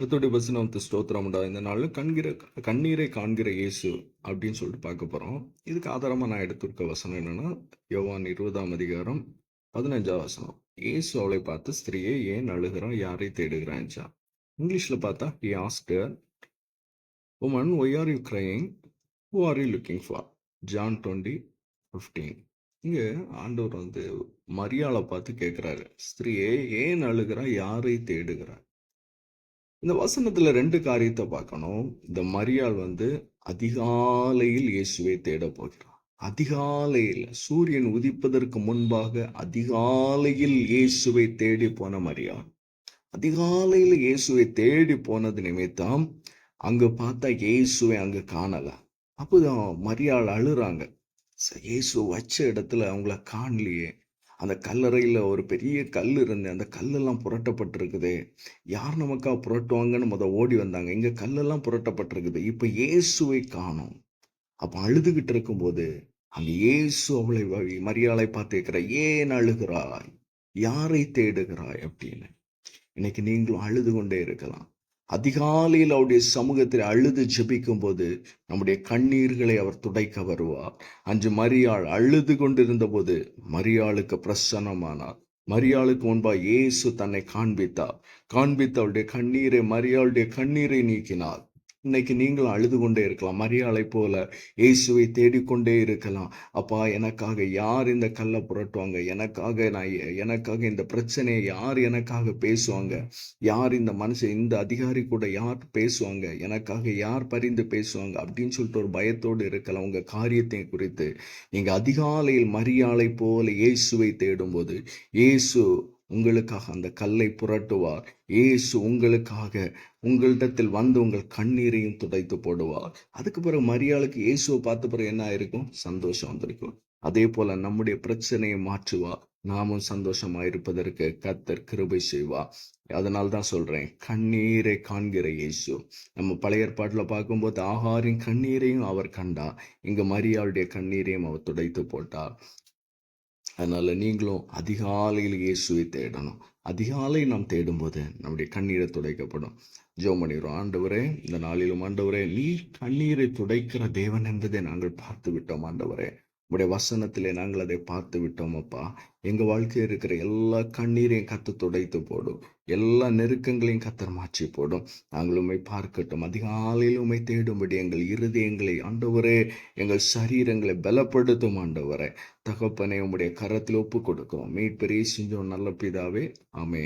கர்த்தருடைய வசனத்து ஸ்தோத்திரம் இந்த நாளில் கண்கிற கண்ணீரை காண்கிற இயேசு அப்படின்னு சொல்லிட்டு பார்க்க போகிறோம் இதுக்கு ஆதாரமாக நான் எடுத்திருக்க வசனம் என்னென்னா யோவான் இருபதாம் அதிகாரம் பதினஞ்சாம் வசனம். இயேசு அவளை பார்த்து ஸ்திரீயை ஏன் அழுகிறான் யாரை தேடுகிறான்ச்சா இங்கிலீஷில் பார்த்தா he asked her woman why are you crying who are you looking for John twenty fifteen இங்கே ஆண்டவர் வந்து மரியாதை பார்த்து கேட்குறாரு. ஸ்திரீயை ஏன் அழுகிறா யாரை தேடுகிறா இந்த வசனத்துல ரெண்டு காரியத்தை பார்க்கணும். இந்த மரியாள் வந்து அதிகாலையில் இயேசுவை தேட போகிறார் அதிகாலையில் சூரியன் உதிப்பதற்கு முன்பாக அதிகாலையில் இயேசுவை தேடி போன மரியாள். அதிகாலையில் இயேசுவை தேடி போனது நிமித்தம் அங்க பார்த்தா இயேசுவை அங்க காணல. அப்போதான் மரியாள் அழுறாங்க. இயேசு வச்ச இடத்துல அவங்கள காணலையே. அந்த கல்லறையில் ஒரு பெரிய கல் இருந்து அந்த கல்லெல்லாம் புரட்டப்பட்டிருக்குதே. யார் நமக்கா புரட்டுவாங்கன்னு முத ஓடி வந்தாங்க. இங்கே கல்லெல்லாம் புரட்டப்பட்டிருக்குது. இப்போ இயேசுவை காணும். அப்போ அழுதுகிட்டு இருக்கும்போது அந்த இயேசு அவளை மரியாதை மரியாளை பார்த்து ஏன் அழுகிறாய்? யாரை தேடுகிறாய்? அப்படின்னு. இன்னைக்கு நீங்களும் அழுது கொண்டே இருக்கலாம். அதிகாலையில் அவருடைய சமூகத்தில் அழுது ஜெபிக்கும் போது நம்முடைய கண்ணீர்களை அவர் துடைக்க வருவார். அன்று மரியாள் அழுது கொண்டிருந்த போது மரியாளுக்கு பிரசன்னமானார். மரியாளுக்கு முன்பாக இயேசு தன்னை காண்பித்தார். காண்பித்து அவருடைய கண்ணீரை மரியாளுடைய கண்ணீரை நீக்கினார். இன்னைக்கு நீங்களும் அழுது கொண்டே இருக்கலாம். மரியாளை போல இயேசுவை தேடிக்கொண்டே இருக்கலாம். அப்பா எனக்காக யார் இந்த கல்லை புரட்டுவாங்க? எனக்காக நான் எனக்காக இந்த பிரச்சனையை யார் எனக்காக பேசுவாங்க? யார் இந்த மனுஷன் இந்த அதிகாரி கூட யார் பேசுவாங்க? எனக்காக யார் பரிந்து பேசுவாங்க? அப்படின்னு சொல்லிட்டு ஒரு பயத்தோடு இருக்கலாம். உங்க காரியத்தை குறித்து. நீங்க அதிகாலையில் மரியாளை போல இயேசுவை தேடும்போது இயேசு உங்களுக்காக அந்த கல்லை புரட்டுவார். ஏசு உங்களுக்காக உங்களிடத்தில் வந்து உங்கள் கண்ணீரையும் துடைத்து போடுவார். அதுக்கு பிறகு மரியாளுக்கு இயேசுவை பார்த்த பிறகு என்ன ஆயிருக்கும்? சந்தோஷம் வந்திருக்கும். அதே போல நம்முடைய பிரச்சனையை மாற்றுவார். நாமும் சந்தோஷமா இருப்பதற்கு கத்தர் கிருபை செய்வா அதனால தான் சொல்றேன் கண்ணீரை காண்கிற இயேசு. நம்ம பழைய ஏற்பாட்டுல பார்க்கும்போது ஆகாரின் கண்ணீரையும் அவர் கண்டா இங்க மரியாளுடைய கண்ணீரையும் அவர் துடைத்து போட்டார். அதனால் நீங்களும் அதிகாலையில் இயேசுவை தேடணும். அதிகாலை நாம் தேடும்போது நம்முடைய கண்ணீரை துடைக்கப்படும். ஜெபம் பண்ணிடுறோம் ஆண்டவரே இந்த நாளிலும் ஆண்டவரே நீ கண்ணீரை துடைக்கிற தேவன் என்பதை நாங்கள் பார்த்து விட்டோம் ஆண்டவரே. உடைய வசனத்திலே நாங்கள் அதை பார்த்து விட்டோம் அப்பா. எங்க வாழ்க்கையில் இருக்கிற எல்லா கண்ணீரையும் கத்து துடைத்து போடும். எல்லா நெருக்கங்களையும் கத்தர் மாற்றி போடும். நாங்கள் உண்மை பார்க்கட்டும். அதிகாலையில் உண்மை தேடும்படி எங்கள் இருதயங்களை ஆண்டவரே எங்கள் சரீரங்களை பலப்படுத்தும் ஆண்டவரே. தகப்பனை உங்களுடைய கரத்தில் ஒப்பு கொடுக்கிறோம் மீட்பெரிய செஞ்சோம் நல்ல பிதாவே. ஆமே